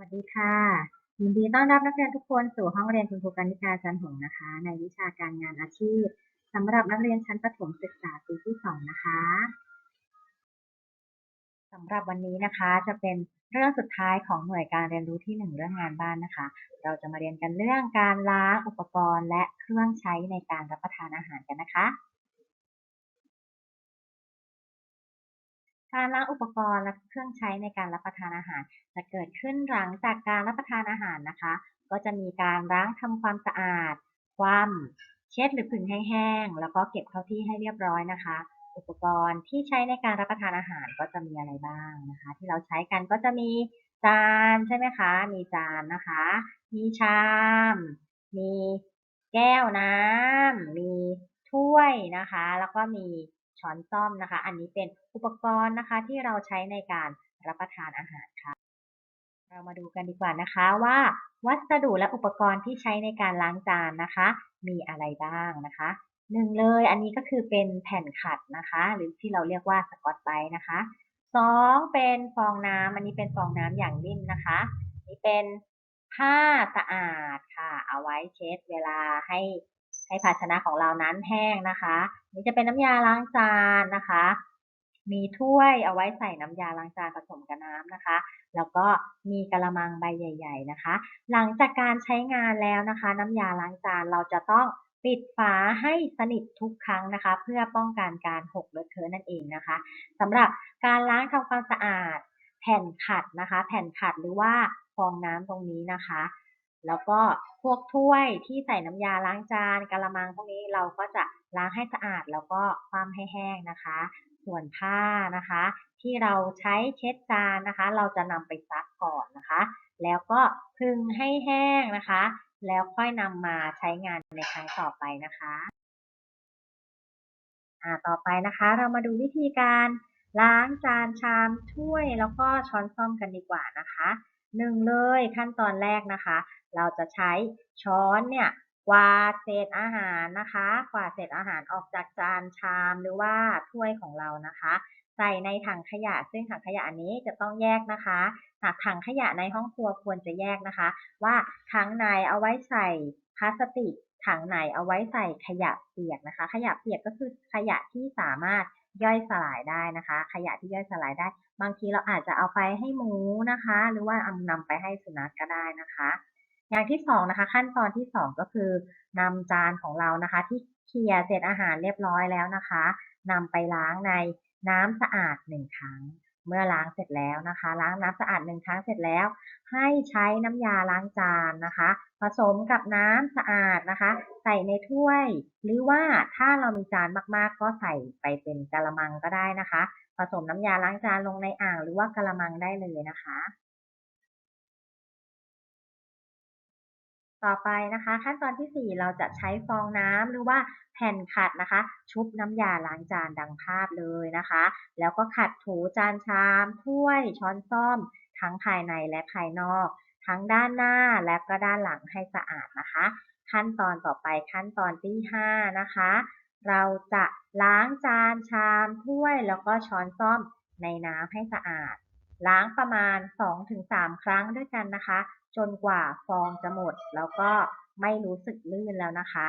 วัสดีค่ะ ยินดีต้อนรับนักเรียนทุกคนสู่ห้องเรียนคุณครูกนิกาจันหงนะคะ ในวิชาการงานอาชีพสำหรับนักเรียนชั้นประถมศึกษาปีที่สองนะคะสำหรับวันนี้นะคะจะเป็นเรื่องสุดท้ายของหน่วยการเรียนรู้ที่หนึ่งเรื่องงานบ้านนะคะ เราจะมาเรียนกันเรื่องการล้างอุปกรณ์และเครื่องใช้ในการรับประทานอาหารกันนะคะ การล้างอุปกรณ์และเครื่องใช้ในการรับประทานอาหาร จะเกิดขึ้นหลังจากการรับประทานอาหารนะคะ ก็จะมีการล้างทำความสะอาด คว่ำเช็ดหรือผึ่งให้แห้ง แล้วก็เก็บเข้าที่ให้เรียบร้อยนะคะ อุปกรณ์ที่ใช้ในการรับประทานอาหารก็จะมีอะไรบ้างนะคะ ที่เราใช้กันก็จะมีจานใช่ไหมคะ มีจานนะคะ มีชาม มีแก้วน้ำมีถ้วยนะคะ แล้วก็มี ช้อนส้อมนะคะ อันนี้เป็นอุปกรณ์นะคะที่เราใช้ในการรับประทานอาหารค่ะ เรามาดูกันดีกว่านะคะว่า วัสดุและอุปกรณ์ที่ใช้ในการล้างจานนะคะ มีอะไรบ้างนะคะหนึ่งเลยอันนี้ก็คือเป็นแผ่นขัดนะคะ หรือที่เราเรียกว่าสกอตไบส์นะคะสองเป็นฟองน้ำอันนี้เป็นฟองน้ำอย่างนิ่มนะคะ นี่เป็นผ้าสะอาดค่ะ เอาไว้เช็ดเวลาให้ให้ภาชนะของเรานั้นแห้งนะคะ นี่จะเป็นน้ำยาล้างจานนะคะ มีถ้วยเอาไว้ใส่น้ำยาล้างจานผสมกับน้ำนะคะ แล้วก็มีกระมังใบใหญ่ ๆ นะคะ หลังจากการใช้งานแล้วนะคะ น้ำยาล้างจานเราจะต้องปิดฝาให้สนิททุกครั้งนะคะ เพื่อป้องกันการหกเลอะเทอะนั่นเองนะคะสำหรับการล้างทำความสะอาด แผ่นขัดนะคะ แผ่นขัดหรือว่าฟองน้ำตรงนี้นะคะ แล้วก็พวกถ้วยที่ใส่น้ำยาล้างจานกระมังพวกนี้เราก็จะ ล้างให้สะอาดแล้วก็คว่ำให้แห้งนะคะ ส่วนผ้านะคะ ที่เราใช้เช็ดจานนะคะ เราจะนำไปซักก่อนนะคะ แล้วก็พึงให้แห้งนะคะ แล้วค่อยนำมาใช้งานในครั้งต่อไปนะคะอ่าต่อไปนะคะ เรามาดูวิธีการล้างจานชามถ้วยแล้วก็ช้อนส้อมกันดีกว่านะคะหนึ่งเลยขั้นตอนแรกนะคะ เราจะใช้ช้อนเนี่ย กวาดเศษอาหารนะคะ กวาดเศษอาหารออกจากจานชามหรือว่าถ้วยของเรานะคะ ใส่ในถังขยะ ซึ่งถังขยะอันนี้จะต้องแยกนะคะหากถังขยะในห้องครัวควรจะแยกนะคะ ว่าถังไหนเอาไว้ใส่พลาสติกถังไหนเอาไว้ใส่ขยะเปียกนะคะ ขยะเปียกก็คือขยะที่สามารถย่อยสลายได้นะคะ ขยะที่ย่อยสลายได้ บางทีเราอาจจะเอาไปให้หมูนะคะ หรือว่าเอานำไปให้สุนัขกก็ได้นะคะ อย่างที่สองนะคะ ขั้นตอนที่สองก็คือนำจานของเรานะคะ ที่เคลียร์เศษอาหารเรียบร้อยแล้วนะคะนำไปล้างในน้ำสะอาดหนึ่งครั้ง เมื่อล้างเสร็จแล้วนะคะ ล้างน้ำสะอาดหนึ่งครั้งเสร็จแล้ว ให้ใช้น้ำยาล้างจานนะคะ ผสมกับน้ำสะอาดนะคะ ใส่ในถ้วย หรือว่าถ้าเรามีจานมากๆ ก็ใส่ไปเป็นกะละมังก็ได้นะคะ ผสมน้ำยาล้างจานลงในอ่างหรือว่ากะละมังได้เลยนะคะ ต่อไปนะคะ ขั้นตอนที่ 4 เราจะใช้ฟองน้ำหรือว่าแผ่นขัดนะคะ ชุบน้ำยาล้างจานดังภาพเลยนะคะ แล้วก็ขัดถูจานชาม ถ้วยช้อนส้อม ทั้งภายในและภายนอก ทั้งด้านหน้าและก็ด้านหลังให้สะอาดนะคะ ขั้นตอนต่อไปขั้นตอนที่ 5 นะคะ เราจะล้างจานชาม ถ้วยแล้วก็ช้อนส้อมในน้ำให้สะอาด ล้างประมาณ 2-3 ครั้งด้วยกันนะคะ จนกว่าฟองจะหมด แล้วก็ไม่รู้สึกลื่นแล้วนะคะ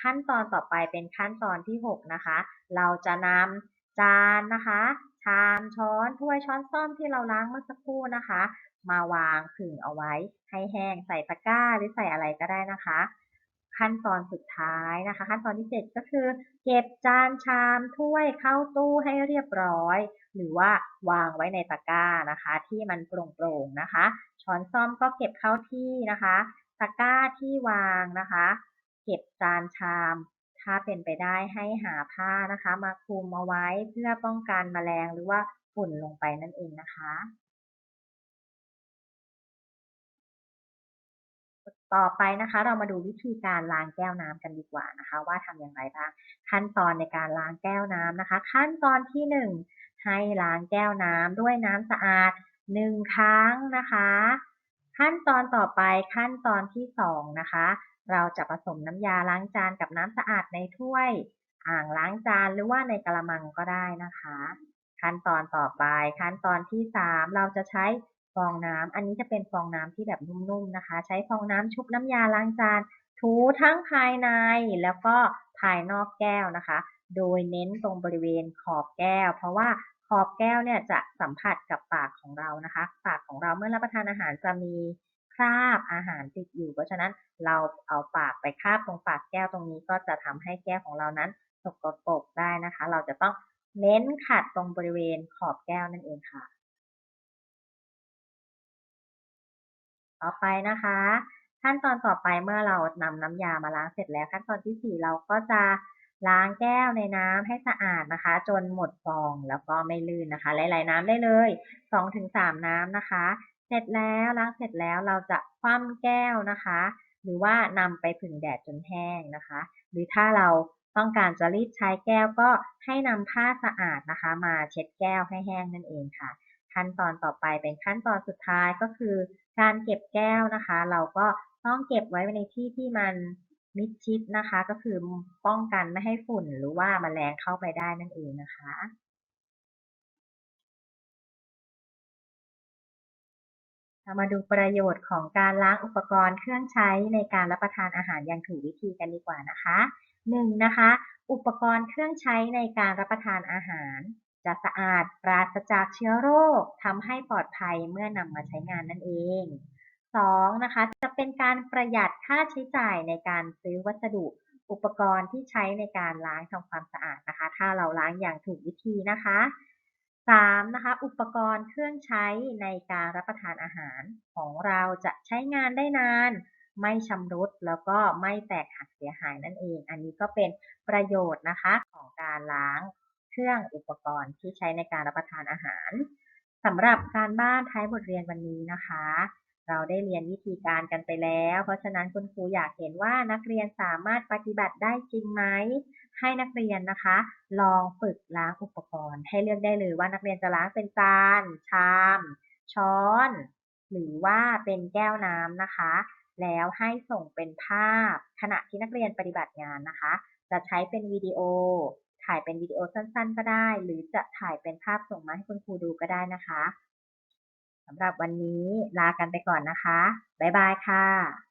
ขั้นตอนต่อไปเป็นขั้นตอนที่ 6 นะคะ เราจะนำจานนะคะชามช้อนถ้วยช้อนส้อมที่เราล้างเมื่อสักครู่นะคะ มาวางผึ่งเอาไว้ ให้แห้งใส่ตะกร้าหรือใส่อะไรก็ได้นะคะ ขั้นตอนสุดท้ายนะคะ ขั้นตอนที่ 7 ก็คือ เก็บจานชามถ้วยเข้าตู้ให้เรียบร้อย หรือว่าวางไว้ในตะกร้านะคะ ที่มันโปร่งๆนะคะ ช้อนซ่อมก็เก็บเข้าที่นะคะ ตะกร้าที่วางนะคะ เก็บจานชาม ถ้าเป็นไปได้ให้หาผ้านะคะ มาคลุมเอาไว้เพื่อป้องกันแมลงหรือว่าฝุ่นลงไปนั่นเองนะคะ ต่อไปนะคะ เรามาดูวิธีการล้างแก้วน้ำกันดีกว่านะคะ ว่าทำอย่างไรบ้าง ขั้นตอนในการล้างแก้วน้ำนะคะ ขั้นตอนที่ 1 ให้ล้างแก้วน้ำด้วยน้ำสะอาด 1 ครั้งนะคะ ขั้นตอนต่อไปขั้นตอนที่ 2 นะคะ เราจะผสมน้ำยาล้างจานกับน้ำสะอาดในถ้วย อ่างล้างจานหรือว่าในกระมังก็ได้นะคะ ขั้นตอนต่อไปขั้นตอนที่ 3 เราจะใช้ ฟองน้ำอันนี้จะเป็นฟองน้ำที่แบบนุ่มๆนะคะ ใช้ฟองน้ำชุบน้ำยาล้างจาน ถูทั้งภายในแล้วก็ภายนอกแก้วนะคะ โดยเน้นตรงบริเวณขอบแก้ว เพราะว่าขอบแก้วเนี่ยจะสัมผัสกับปากของเรานะคะ ปากของเราเมื่อรับประทานอาหารจะมีคราบอาหารติดอยู่ เพราะฉะนั้นเราเอาปากไปคาบตรงปากแก้วตรงนี้ก็จะทำให้แก้วของเรานั้นสกปรกได้นะคะ เราจะต้องเน้นขัดตรงบริเวณขอบแก้วนั่นเองค่ะ ต่อไปนะคะ ขั้นตอนต่อไปเมื่อเรานำน้ำยามาล้างเสร็จแล้ว ขั้นตอนที่ 4 เราก็จะล้างแก้วในน้ำให้สะอาดนะคะ จนหมดฟองแล้วก็ไม่ลื่นนะคะหลายๆน้ำได้เลย2-3น้ำนะคะ เสร็จแล้วล้างเสร็จแล้วเราจะคว่ำแก้วนะคะ หรือว่านำไปผึ่งแดดจนแห้งนะคะ หรือถ้าเราต้องการจะรีดใช้แก้วก็ให้นำผ้าสะอาดนะคะ มาเช็ดแก้วให้แห้งนั่นเองค่ะ ขั้นตอนต่อไปเป็นขั้นตอนสุดท้ายก็คือ การเก็บแก้วนะคะ เราก็ต้องเก็บไว้ในที่ที่มันมิดชิดนะคะ ก็คือป้องกันไม่ให้ฝุ่นหรือว่าแมลงเข้าไปได้นั่นเองนะคะามาดูประโยชน์ของการล้างอุปกรณ์เครื่องใช้ในการรับประทานอาหารอย่างถูกวิธีกันดีกว่านะคะ 1. นะคะ อุปกรณ์เครื่องใช้ในการรับประทานอาหาร จะสะอาดปราศจากเชื้อโรคทำให้ปลอดภัยเมื่อนำมาใช้งานนั่นเอง 2. นะคะจะเป็นการประหยัดค่าใช้จ่ายในการซื้อวัสดุอุปกรณ์ที่ใช้ในการล้างทำความสะอาดนะคะ ถ้าเราล้างอย่างถูกวิธีนะคะ 3. นะคะอุปกรณ์เครื่องใช้ในการรับประทานอาหารของเราจะใช้งานได้นาน ไม่ชำรุดแล้วก็ไม่แตกหักเสียหายนั่นเอง อันนี้ก็เป็นประโยชน์นะคะของการล้าง เครื่องอุปกรณ์ที่ใช้ในการรับประทานอาหารสำหรับการบ้านท้ายบทเรียนวันนี้นะคะ เราได้เรียนวิธีการกันไปแล้ว เพราะฉะนั้นคุณครูอยากเห็นว่านักเรียนสามารถปฏิบัติได้จริงไหมให้นักเรียนนะคะ ลองฝึกล้างอุปกรณ์ ให้เลือกได้เลยว่านักเรียนจะล้างเป็นจาน ชาม ช้อน หรือว่าเป็นแก้วน้ำนะคะ แล้วให้ส่งเป็นภาพ ขณะที่นักเรียนปฏิบัติงานนะคะ จะใช้เป็นวิดีโอ ถ่ายเป็นวิดีโอสั้นๆ ก็ได้ หรือจะถ่ายเป็นภาพส่งมาให้คุณครูดูก็ได้นะคะสำหรับวันนี้ลากันไปก่อนนะคะ บ๊ายบายค่ะ